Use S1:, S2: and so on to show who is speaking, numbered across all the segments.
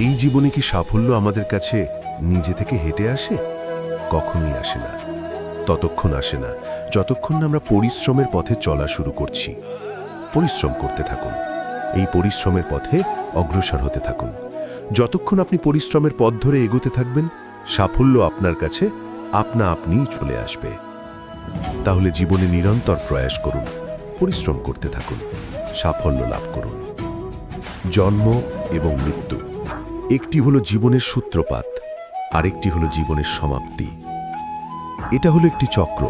S1: এই জীবনে কি সাফল্য আমাদের কাছে নিজে থেকে হেঁটে আসে? কখনই আসে না। ততক্ষণ আসে না। যতক্ষণ না আমরা পরিশ্রমের পথে চলা শুরু করছি। পরিশ্রম করতে থাকুন। এই পরিশ্রমের পথে অগ্রসর হতে থাকুন। যতক্ষণ আপনি পরিশ্রমের পথ ধরে এগোতে থাকবেন, সাফল্য আপনার কাছে আপনা আপনিই চলে আসবে। তাহলে জীবনে নিরন্তর প্রয়াস করুন। পরিশ্রম করতে থাকুন। সাফল্য লাভ করুন। জন্ম এবং মৃত্যু। একটি হলো জীবনের সূত্রপাত, আরেকটি হলো জীবনের সমাপ্তি। এটা হলো একটি চক্র,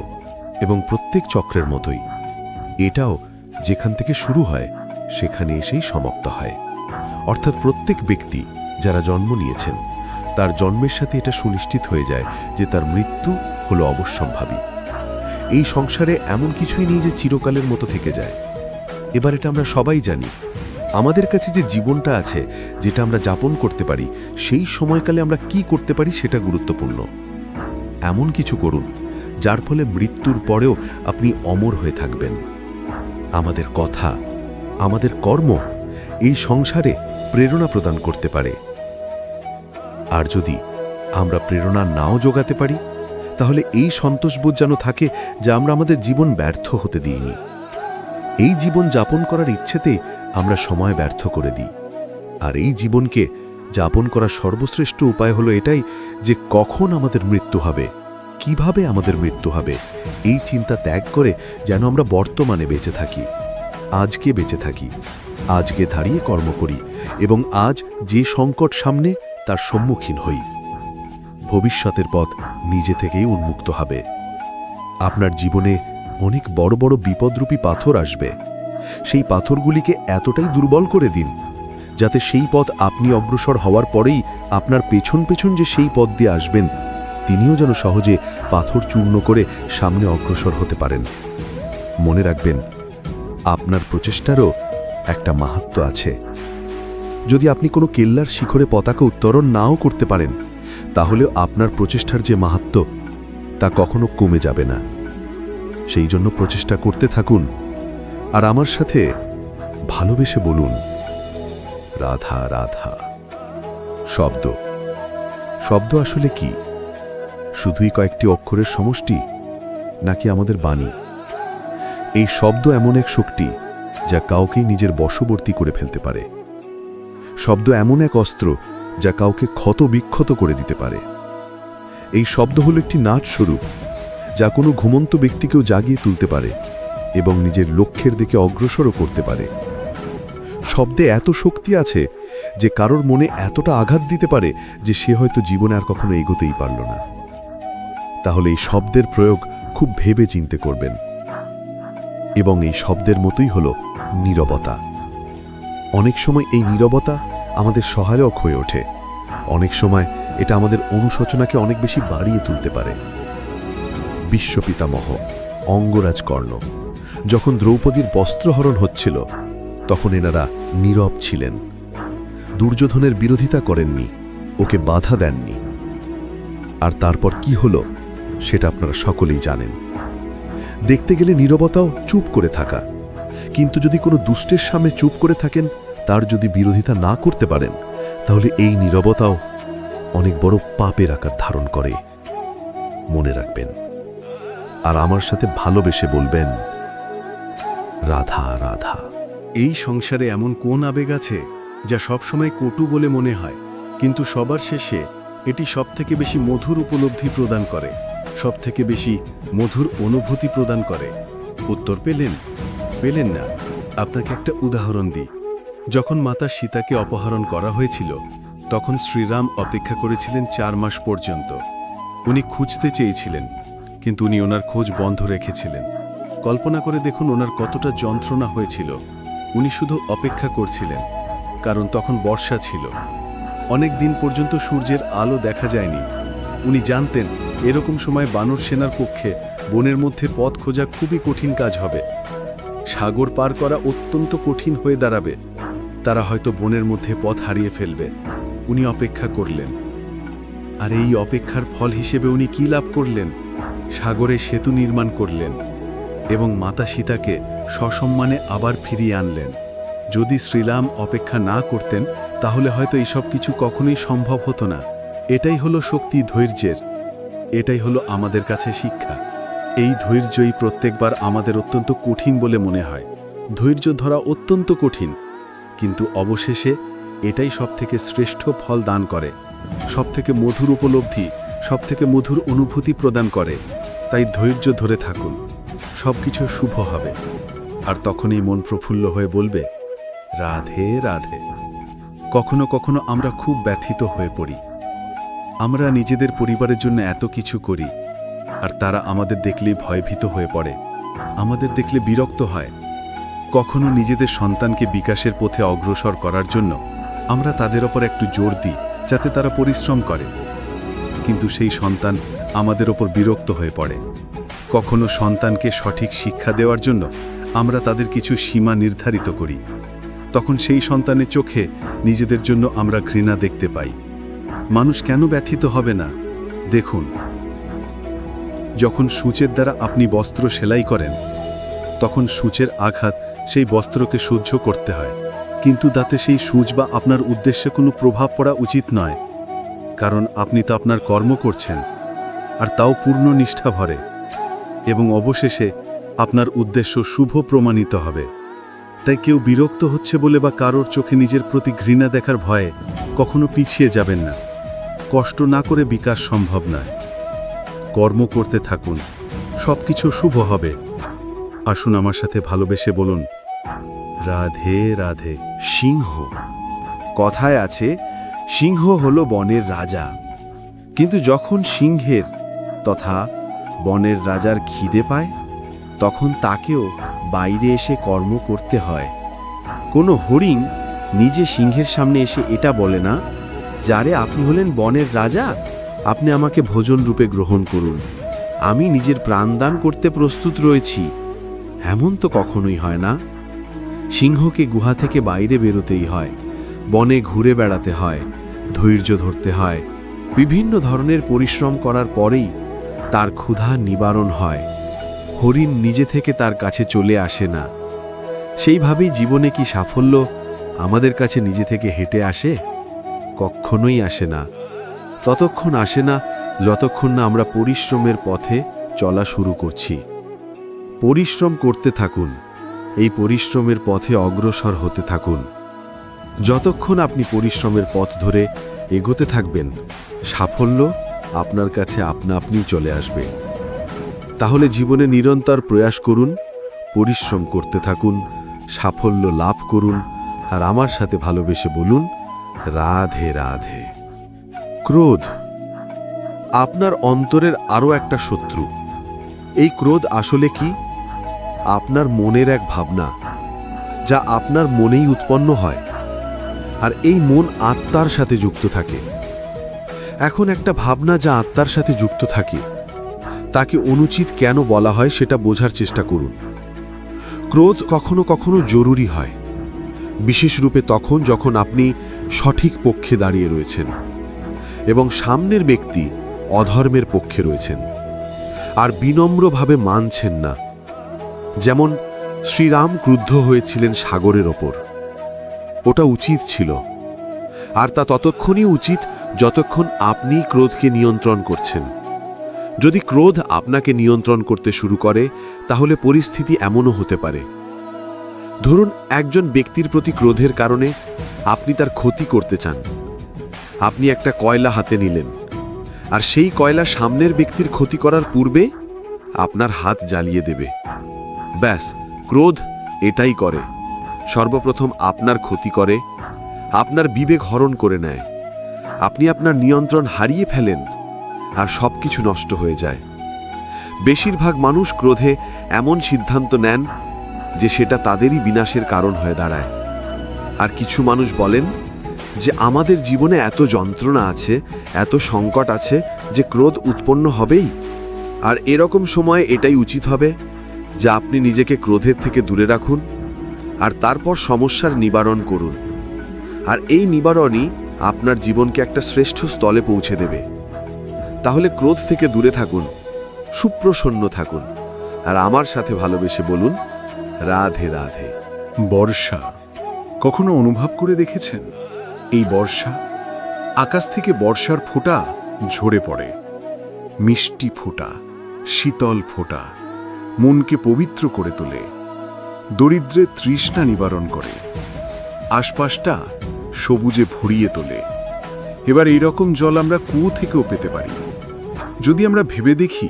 S1: এবং প্রত্যেক চক্রের মতোই। এটাও যেখান থেকে শুরু হয়, সেখানে এসেই সমাপ্ত হয়। অর্থাৎ প্রত্যেক ব্যক্তি যারা জন্ম নিয়েছেন, তার জন্মের সাথে এটা সুনিশ্চিত হয়ে যায় যে তার মৃত্যু হলো অবশ্যম্ভাবী। এই সংসারে এমন কিছুই নেই যে চিরকালের মতো থেকে যায়। এবার এটা আমরা সবাই জানি আমাদের কাছে যে জীবনটা আছে, যেটা আমরা যাপন করতে পারি, সেই সময়কালে আমরা কি করতে পারি সেটা গুরুত্বপূর্ণ। এমন কিছু করুন, যার ফলে মৃত্যুর পরেও আপনি অমর হয়ে থাকবেন। আমাদের কথা, আমাদের কর্ম, এই সংসারে প্রেরণা প্রদান করতে পারে। আর যদি আমরা প্রেরণা নাও যোগাতে পারি, তাহলে এই সন্তোষবোধ যেন থাকে যা আমরা আমাদের জীবন ব্যর্থ হতে দিইনি। এই জীবন যাপন করার ইচ্ছেতে আমরা সময় ব্যর্থ করে দিই। আর এই জীবনকে যাপন করার সর্বশ্রেষ্ঠ উপায় হলো এটাই যে কখন আমাদের মৃত্যু হবে, কীভাবে আমাদের মৃত্যু হবে, এই চিন্তা ত্যাগ করে যেন আমরা বর্তমানে বেঁচে থাকি, আজকে বেঁচে থাকি, আজকে দাঁড়িয়ে কর্ম করি এবং আজ যে সংকট সামনে তার সম্মুখীন হই। ভবিষ্যতের পথ নিজে থেকেই উন্মুক্ত হবে। আপনার জীবনে অনেক বড় বড় বিপদরূপী পাথর আসবে। সেই পাথরগুলিকে এতটাই দুর্বল করে দিন, যাতে সেই পথ আপনি অগ্রসর হওয়ার পরেই আপনার পেছন পেছন যে সেই পথ দিয়ে আসবেন, তিনিও যেন সহজে পাথর চূর্ণ করে সামনে অগ্রসর হতে পারেন। মনে রাখবেন, আপনার প্রচেষ্টারও একটা মাহাত্ম আছে। যদি আপনি কোনো কেল্লার শিখরে পতাকা উত্তরণ নাও করতে পারেন, তাহলেও আপনার প্রচেষ্টার যে মাহাত্ম, তা কখনো কমে যাবে না। সেই জন্য প্রচেষ্টা করতে থাকুন। আর আমার সাথে ভালোবেসে বলুন, রাধা রাধা। শব্দ। শব্দ আসলে কি? শুধুই কয়েকটি অক্ষরের সমষ্টি, নাকি আমাদের বাণী? এই শব্দ এমন এক শক্তি, যা কাউকেই নিজের বশবর্তী করে ফেলতে পারে। শব্দ এমন এক অস্ত্র, যা কাউকে ক্ষত বিক্ষত করে দিতে পারে। এই শব্দ হলো একটি নাট স্বরূপ, যা কোনো ঘুমন্ত ব্যক্তিকেও জাগিয়ে তুলতে পারে। এবং নিজের লক্ষ্যের দিকে অগ্রসরও করতে পারে। শব্দে এত শক্তি আছে যে কারোর মনে এতটা আঘাত দিতে পারে যে সে হয়তো জীবনে আর কখনো এগোতেই পারল না। তাহলে এই শব্দের প্রয়োগ খুব ভেবে চিনতে করবেন। এবং এই শব্দের মতোই হল নীরবতা। অনেক সময় এই নীরবতা আমাদের সহায়ক হয়ে ওঠে। অনেক সময় এটা আমাদের অনুশোচনাকে অনেক বেশি বাড়িয়ে তুলতে পারে। বিশ্বপিতামহ অঙ্গরাজ কর্ণ যখন দ্রৌপদীর বস্ত্রহরণ হচ্ছিল, তখন এনারা নীরব ছিলেন। দুর্যোধনের বিরোধিতা করেননি, ওকে বাধা দেননি। আর তারপর কি হলো, সেটা আপনারা সকলেই জানেন। দেখতে গেলে নীরবতাও চুপ করে থাকা। কিন্তু যদি কোনো দুষ্টের সামনে চুপ করে থাকেন, তার যদি বিরোধিতা না করতে পারেন, তাহলে এই নীরবতাও অনেক বড় পাপের আকার ধারণ করে। মনে রাখবেন। আর আমার সাথে ভালোবেসে বলবেন রাধা রাধা।
S2: এই সংসারে এমন কোন আবেগ আছে যা সবসময় কটু বলে মনে হয়, কিন্তু সবার শেষে এটি সবথেকে বেশি মধুর উপলব্ধি প্রদান করে, সবথেকে বেশি মধুর অনুভূতি প্রদান করে। উত্তর পেলেন পেলেন না। আপনাকে একটা উদাহরণ দিই। যখন মাতা সীতাকে অপহরণ করা হয়েছিল, তখন শ্রীরাম অপেক্ষা করেছিলেন চার মাস পর্যন্ত। উনি খুঁজতে চেয়েছিলেন, কিন্তু উনি ওনার খোঁজ বন্ধ রেখেছিলেন। কল্পনা করে দেখুন ওনার কতটা যন্ত্রণা হয়েছিল। উনি শুধু অপেক্ষা করছিলেন, কারণ তখন বর্ষা ছিল। অনেক দিন পর্যন্ত সূর্যের আলো দেখা যায়নি। উনি জানতেন, এরকম সময় বানর সেনার পক্ষে বনের মধ্যে পথ খোঁজা খুবই কঠিন কাজ হবে। সাগর পার করা অত্যন্ত কঠিন হয়ে দাঁড়াবে। তারা হয়তো বনের মধ্যে পথ হারিয়ে ফেলবে। উনি অপেক্ষা করলেন। আর এই অপেক্ষার ফল হিসেবে উনি কি লাভ করলেন? সাগরে সেতু নির্মাণ করলেন। এবং মাতা সীতাকে সসম্মানে আবার ফিরিয়ে আনলেন। যদি শ্রীরাম অপেক্ষা না করতেন, তাহলে হয়তো এইসব কিছু কখনোই সম্ভব হতো না। এটাই হলো শক্তি ধৈর্যের। এটাই হলো আমাদের কাছে শিক্ষা। এই ধৈর্যই প্রত্যেকবার আমাদের অত্যন্ত কঠিন বলে মনে হয়। ধৈর্য ধরা অত্যন্ত কঠিন। কিন্তু অবশেষে এটাই সবথেকে শ্রেষ্ঠ ফল দান করে। সবথেকে মধুর উপলব্ধি, সবথেকে মধুর অনুভূতি প্রদান করে। তাই ধৈর্য ধরে থাকুন। সবকিছু শুভ হবে। আর তখনই মন প্রফুল্ল হয়ে বলবে, রাধে রাধে। কখনো কখনো আমরা খুব ব্যথিত হয়ে পড়ি। আমরা নিজেদের পরিবারের জন্য এত কিছু করি, আর তারা আমাদের দেখলেই ভয়ভীত হয়ে পড়ে। আমাদের দেখলে বিরক্ত হয়। কখনো নিজেদের সন্তানকে বিকাশের পথে অগ্রসর করার জন্য আমরা তাদের ওপর একটু জোর দিই, যাতে তারা পরিশ্রম করে। কিন্তু সেই সন্তান আমাদের ওপর বিরক্ত হয়ে পড়ে। কখনো সন্তানকে সঠিক শিক্ষা দেওয়ার জন্য আমরা তাদের কিছু সীমা নির্ধারিত করি। তখন সেই সন্তানের চোখে নিজেদের জন্য আমরা ঘৃণা দেখতে পাই। মানুষ কেন ব্যথিত হবে না? দেখুন। যখন সূচের দ্বারা আপনি বস্ত্র সেলাই করেন, তখন সূচের আঘাত সেই বস্ত্রকে সহ্য করতে হয়। কিন্তু তাতে সেই সূচ বা আপনার উদ্দেশ্যে কোনো প্রভাব পড়া উচিত নয়। কারণ আপনি তো আপনার কর্ম করছেন, আর তাও পূর্ণ নিষ্ঠা ভরে। এবং অবশেষে আপনার উদ্দেশ্য শুভ প্রমাণিত হবে। তাই কেউ বিরক্ত হচ্ছে বলে বা কারোর চোখে নিজের প্রতি ঘৃণা দেখার ভয়ে কখনো পিছিয়ে যাবেন না। কষ্ট না করে বিকাশ সম্ভব নয়। কর্ম করতে থাকুন। সব কিছু শুভ হবে। আসুন আমার সাথে ভালোবেসে বলুন, রাধে রাধে।
S3: সিংহ। কথায় আছে, সিংহ হলো বনের রাজা। কিন্তু যখন সিংহের তথা বনের রাজার খিদে পায়, তখন তাকেও বাইরে এসে কর্ম করতে হয়। কোনো হরিণ নিজে সিংহের সামনে এসে এটা বলে না, যারে আপনি হলেন বনের রাজা, আপনি আমাকে ভোজন রূপে গ্রহণ করুন। আমি নিজের প্রাণদান করতে প্রস্তুত রয়েছি। এমন তো কখনোই হয় না। সিংহকে গুহা থেকে বাইরে বেরোতেই হয়, বনে ঘুরে বেড়াতে হয়, ধৈর্য ধরতে হয়, বিভিন্ন ধরনের পরিশ্রম করার পরেই তার ক্ষুধা নিবারণ হয়। হরিণ নিজে থেকে তার কাছে চলে আসে না। সেইভাবেই জীবনে কি সাফল্য আমাদের কাছে নিজে থেকে হেঁটে আসে? কখনোই আসে না। ততক্ষণ আসে না যতক্ষণ না আমরা পরিশ্রমের পথে চলা শুরু করছি। পরিশ্রম করতে থাকুন। এই পরিশ্রমের পথে অগ্রসর হতে থাকুন। যতক্ষণ আপনি পরিশ্রমের পথ ধরে এগোতে থাকবেন, সাফল্য আপনার কাছে আপনা আপনি চলে আসবে। তাহলে জীবনে নিরন্তর প্রয়াস করুন, পরিশ্রম করতে থাকুন, সাফল্য লাভ করুন, আর আমার সাথে ভালোবেসে বলুন, রাধে রাধে। ক্রোধ, আপনার অন্তরের আরও একটা শত্রু। এই ক্রোধ আসলে কি? আপনার মনের এক ভাবনা, যা আপনার মনেই উৎপন্ন হয়, আর এই মন আত্মার সাথে যুক্ত থাকে। এখন একটা ভাবনা যা আত্মার সাথে যুক্ত থাকে। তাকে অনুচিত কেন বলা হয় সেটা বোঝার চেষ্টা করুন। ক্রোধ কখনো কখনো জরুরি হয়। বিশেষ রূপে তখন যখন আপনি সঠিক পক্ষে দাঁড়িয়ে রয়েছেন এবং সামনের ব্যক্তি অধর্মের পক্ষে রয়েছেন। আর বিনম্রভাবে মানছেন না। যেমন শ্রীরাম ক্রুদ্ধ হয়েছিলেন সাগরের ওপর। ওটা উচিত ছিল। আর তা ততক্ষণই উচিত যতক্ষণ আপনি ক্রোধকে নিয়ন্ত্রণ করছেন। যদি ক্রোধ আপনাকে নিয়ন্ত্রণ করতে শুরু করে, তাহলে পরিস্থিতি এমনও হতে পারে। ধরুন, একজন ব্যক্তির প্রতি ক্রোধের কারণে আপনি তার ক্ষতি করতে চান। আপনি একটা কয়লা হাতে নিলেন। আর সেই কয়লা সামনের ব্যক্তির ক্ষতি করার পূর্বে আপনার হাত জ্বালিয়ে দেবে। ব্যাস, ক্রোধ এটাই করে। সর্বপ্রথম আপনার ক্ষতি করে, আপনার বিবেক হরণ করে নেয়। আপনি আপনার নিয়ন্ত্রণ হারিয়ে ফেলেন আর সব কিছু নষ্ট হয়ে যায়। বেশিরভাগ মানুষ ক্রোধে এমন সিদ্ধান্ত নেন যে সেটা তাদেরই বিনাশের কারণ হয়ে দাঁড়ায়। আর কিছু মানুষ বলেন যে আমাদের জীবনে এত যন্ত্রণা আছে, এত সংকট আছে যে ক্রোধ উৎপন্ন হবেই। আর এরকম সময় এটাই উচিত হবে যে আপনি নিজেকে ক্রোধের থেকে দূরে রাখুন আর তারপর সমস্যার নিবারণ করুন। আর এই নিবারণই আপনার জীবনকে একটা শ্রেষ্ঠ স্থলে পৌঁছে দেবে। তাহলে ক্রোধ থেকে দূরে থাকুন, সুপ্রসন্ন থাকুন, আর আমার সাথে ভালোবেসে বলুন, রাধে রাধে।
S2: বর্ষা, কখনো অনুভব করে দেখেছেন?
S1: এই বর্ষা, আকাশ থেকে বর্ষার ফোঁটা ঝরে পড়ে। মিষ্টি ফোঁটা, শীতল ফোঁটা, মনকে পবিত্র করে তোলে, দরিদ্রের তৃষ্ণা নিবারণ করে। আশপাশটা সবুজে ভরিয়ে তোলে। এবার এইরকম জল আমরা কুয়ো থেকেও পেতে পারি। যদি আমরা ভেবে দেখি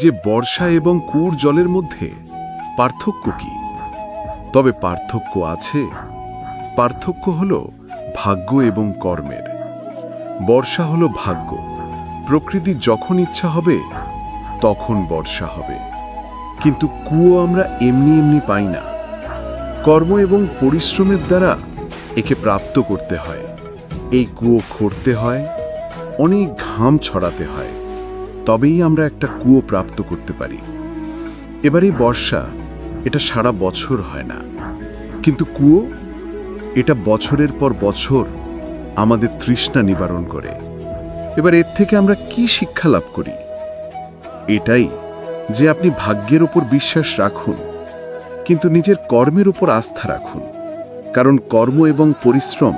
S1: যে বর্ষা এবং কুয়োর জলের মধ্যে পার্থক্য কি, তবে পার্থক্য আছে। পার্থক্য হল ভাগ্য এবং কর্মের। বর্ষা হল ভাগ্য। প্রকৃতি যখন ইচ্ছা হবে, তখন বর্ষা হবে। কিন্তু কুয়ো আমরা এমনি এমনি পাই না। কর্ম এবং পরিশ্রমের দ্বারা একে প্রাপ্ত করতে হয়। এই কুয়ো খড়তে হয়, অনেক ঘাম ছড়াতে হয়। তবেই আমরা একটা কুয়ো প্রাপ্ত করতে পারি। এবার বর্ষা, এটা সারা বছর হয় না। কিন্তু কুয়ো, এটা বছরের পর বছর আমাদের তৃষ্ণা নিবারণ করে। এবার এর থেকে আমরা কি শিক্ষা লাভ করি? এটাই যে আপনি ভাগ্যের ওপর বিশ্বাস রাখুন, কিন্তু নিজের কর্মের উপর আস্থা রাখুন। কারণ কর্ম এবং পরিশ্রম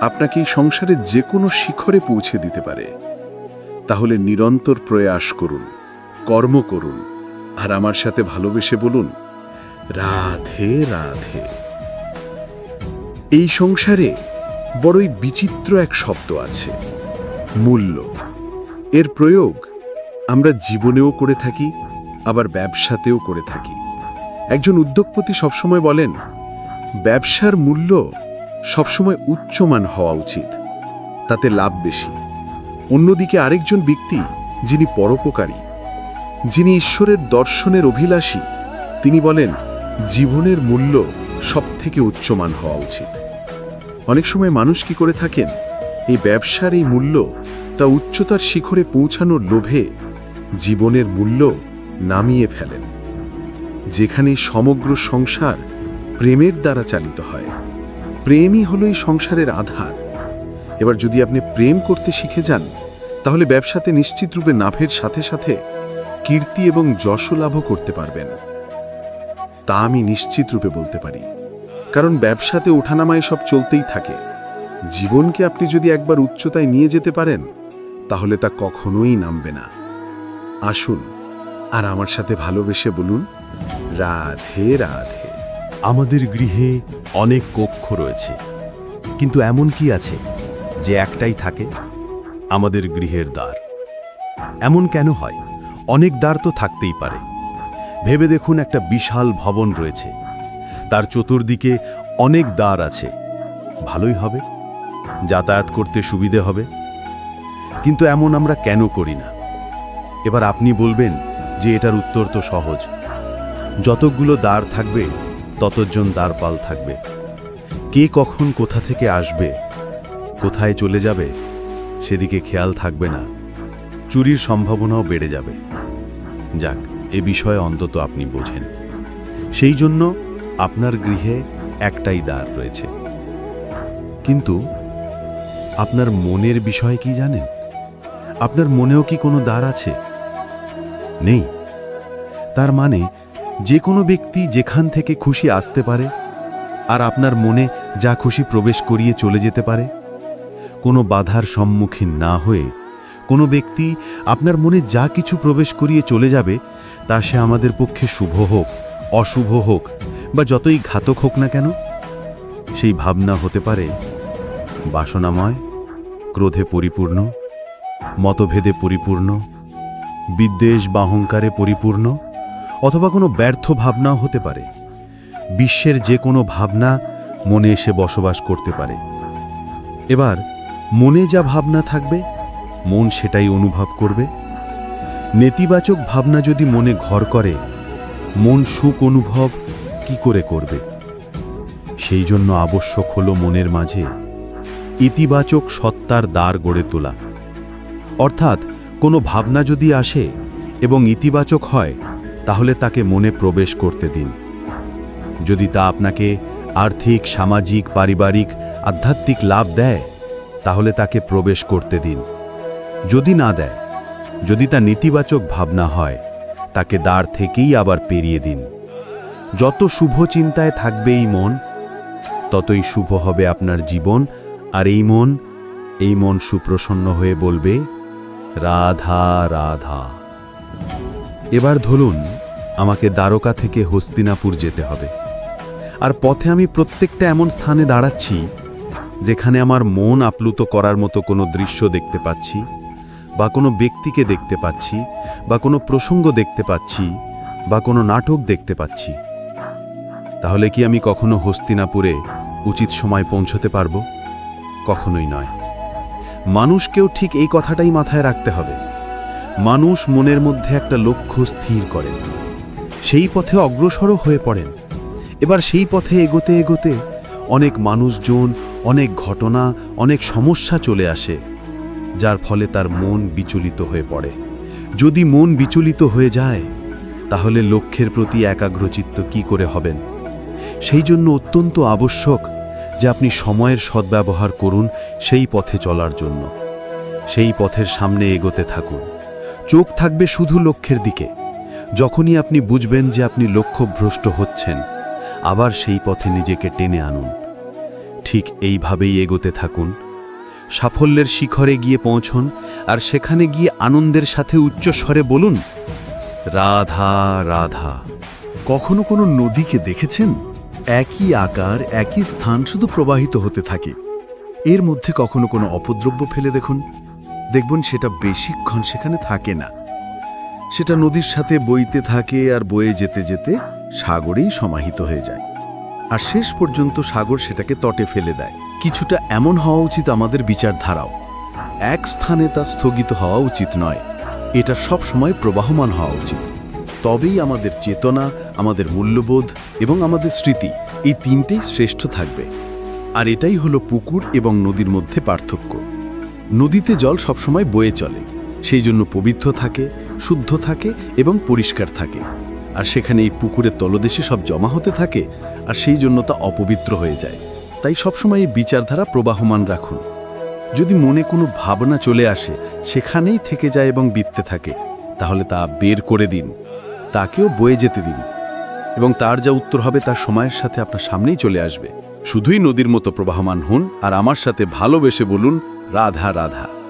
S1: আপনাকে এই সংসারের যে কোনো শিখরে পৌঁছে দিতে পারে। তাহলে নিরন্তর প্রয়াস করুন, কর্ম করুন, আর আমার সাথে ভালোবেসে বলুন, রাধে রাধে। এই সংসারে বড়ই বিচিত্র এক শব্দ আছে, মূল্য। এর প্রয়োগ আমরা জীবনেও করে থাকি, আবার ব্যবসাতেও করে থাকি। একজন উদ্যোগপতি সবসময় বলেন ব্যবসার মূল্য সবসময় উচ্চমান হওয়া উচিত। তাতে লাভ বেশি। অন্যদিকে আরেকজন ব্যক্তি, যিনি পরোপকারী, যিনি ঈশ্বরের দর্শনের অভিলাষী, তিনি বলেন, জীবনের মূল্য সবথেকে উচ্চমান হওয়া উচিত। অনেক সময় মানুষ কি করে থাকেন? এই ব্যবসার এই মূল্য তা উচ্চতার শিখরে পৌঁছানোর লোভে জীবনের মূল্য নামিয়ে ফেলেন। যেখানে সমগ্র সংসার প্রেমের দ্বারা চালিত হয়। প্রেমই হলো এই সংসারের আধার। এবার যদি আপনি প্রেম করতে শিখে যান, তাহলে ব্যবসাতে নিশ্চিতরূপে নাভের সাথে সাথে কীর্তি এবং যশও লাভও করতে পারবেন। তা আমি নিশ্চিতরূপে বলতে পারি। কারণ ব্যবসাতে ওঠানামায় সব চলতেই থাকে। জীবনকে আপনি যদি একবার উচ্চতায় নিয়ে যেতে পারেন, তাহলে তা কখনোই নামবে না। আসুন, আর আমার সাথে ভালোবেসে বলুন, রাধে রাধে।
S2: আমাদের গৃহে অনেক কক্ষ রয়েছে। কিন্তু এমন কি আছে যে একটাই থাকে? আমাদের গৃহের দ্বার। এমন কেন হয়? অনেক দ্বার তো থাকতেই পারে। ভেবে দেখুন একটা বিশাল ভবন রয়েছে। তার চতুর্দিকে অনেক দ্বার আছে। ভালোই হবে। যাতায়াত করতে সুবিধে হবে। কিন্তু এমন আমরা কেন করি না? এবার আপনি বলবেন যে এটার উত্তর তো সহজ। যতগুলো দ্বার থাকবে ততজন দ্বারপাল থাকবে। কে কখন কোথা থেকে আসবে, কোথায় চলে যাবে, সেদিকে খেয়াল থাকবে না। চুরির সম্ভাবনাও বেড়ে যাবে। যাক, এ বিষয়ে অন্তত আপনি বোঝেন। সেই জন্য আপনার গৃহে একটাই দ্বার রয়েছে। কিন্তু আপনার মনের বিষয় কি জানেন? আপনার মনেও কি কোনো দ্বার আছে? নেই। তার মানে যে কোনো ব্যক্তি যেখান থেকে খুশি আসতে পারে, আর আপনার মনে যা খুশি প্রবেশ করিয়ে চলে যেতে পারে। কোনো বাধার সম্মুখীন না হয়ে কোনো ব্যক্তি আপনার মনে যা কিছু প্রবেশ করিয়ে চলে যাবে, তা সে আমাদের পক্ষে শুভ হোক, অশুভ হোক, বা যতই ঘাতক হোক না কেন, সেই ভাবনা হতে পারে বাসনাময়, ক্রোধে পরিপূর্ণ, মতভেদে পরিপূর্ণ, বিদ্বেষ বা অহংকারে পরিপূর্ণ অথবা কোনো ব্যর্থ ভাবনাও হতে পারে। বিশ্বের যে কোনো ভাবনা মনে এসে বসবাস করতে পারে। এবার, মনে যা ভাবনা থাকবে, মন সেটাই অনুভব করবে। নেতিবাচক ভাবনা যদি মনে ঘর করে, মন সুখ অনুভব কি করে করবে? সেই জন্য আবশ্যক হলো মনের মাঝে ইতিবাচক সত্তার দ্বার গড়ে তোলা। অর্থাৎ, কোনো ভাবনা যদি আসে এবং ইতিবাচক হয় তাহলে তাকে মনে প্রবেশ করতে দিন। যদি তা আপনাকে আর্থিক, সামাজিক, পারিবারিক, আধ্যাত্মিক লাভ দেয়, তাহলে তাকে প্রবেশ করতে দিন। যদি না দেয়, যদি তা নেতিবাচক ভাবনা হয়, তাকে দ্বার থেকেই আবার পেরিয়ে দিন। যত শুভ চিন্তায় থাকবে এই মন, ততই শুভ হবে আপনার জীবন, আর এই মন এই মন সুপ্রসন্ন হয়ে বলবে, রাধা রাধা। এবার ধরুন, আমাকে দ্বারকা থেকে হস্তিনাপুর যেতে হবে। আর পথে আমি প্রত্যেকটা এমন স্থানে দাঁড়াচ্ছি, যেখানে আমার মন আপ্লুত করার মতো কোনো দৃশ্য দেখতে পাচ্ছি, বা কোনো ব্যক্তিকে দেখতে পাচ্ছি, বা কোনো প্রসঙ্গ দেখতে পাচ্ছি, বা কোনো নাটক দেখতে পাচ্ছি। তাহলে কি আমি কখনো হস্তিনাপুরে উচিত সময় পৌঁছতে পারব? কখনোই নয়। মানুষকেও ঠিক এই কথাটাই মাথায় রাখতে হবে। মানুষ মনের মধ্যে একটা লক্ষ্য স্থির করেন। সেই পথে অগ্রসরও হয়ে পড়েন। এবার সেই পথে এগোতে এগোতে অনেক মানুষজন, অনেক ঘটনা, অনেক সমস্যা চলে আসে, যার ফলে তার মন বিচলিত হয়ে পড়ে। যদি মন বিচলিত হয়ে যায়, তাহলে লক্ষ্যের প্রতি একাগ্রচিত্ত কি করে হবেন? সেই জন্য অত্যন্ত আবশ্যক যে আপনি সময়ের সদ্ব্যবহার করুন সেই পথে চলার জন্য। সেই পথের সামনে এগোতে থাকুন। চোখ থাকবে শুধু লক্ষ্যের দিকে। যখনই আপনি বুঝবেন যে আপনি লক্ষ্যভ্রষ্ট হচ্ছেন, আবার সেই পথে নিজেকে টেনে আনুন। ঠিক এইভাবেই এগোতে থাকুন। সাফল্যের শিখরে গিয়ে পৌঁছন, আর সেখানে গিয়ে আনন্দের সাথে উচ্চস্বরে বলুন, রাধা রাধা,
S4: কখনো কোনো নদীকে দেখেছেন? একই আকার, একই স্থান শুধু প্রবাহিত হতে থাকে। এর মধ্যে কখনো কোনো অপদ্রব্য ফেলে দেখুন। দেখবেন সেটা বেশিক্ষণ সেখানে থাকে না। সেটা নদীর সাথে বইতে থাকে আর বয়ে যেতে যেতে সাগরেই সমাহিত হয়ে যায়। আর শেষ পর্যন্ত সাগর সেটাকে তটে ফেলে দেয়। কিছুটা এমন হওয়া উচিত আমাদের বিচারধারাও। এক স্থানে তা স্থগিত হওয়া উচিত নয়। এটা সব সময় প্রবাহমান হওয়া উচিত। তবেই আমাদের চেতনা, আমাদের মূল্যবোধ এবং আমাদের স্মৃতি এই তিনটেই শ্রেষ্ঠ থাকবে। আর এটাই হলো পুকুর এবং নদীর মধ্যে পার্থক্য। নদীতে জল সবসময় বয়ে চলে। সেই জন্য পবিত্র থাকে, শুদ্ধ থাকে এবং পরিষ্কার থাকে। আর সেখানে এই পুকুরের তলদেশে সব জমা হতে থাকে, আর সেই জন্য তা অপবিত্র হয়ে যায়। তাই সবসময় এই বিচারধারা প্রবাহমান রাখুন। যদি মনে কোনো ভাবনা চলে আসে, সেখানেই থেকে যায় এবং বিততে থাকে, তাহলে তা বের করে দিন। তাকেও বয়ে যেতে দিন। এবং তার যা উত্তর হবে তার সময়ের সাথে আপনার সামনেই চলে আসবে। শুধুই নদীর মতো প্রবাহমান হন, আর আমার সাথে ভালোবেসে বলুন রাধা রাধা।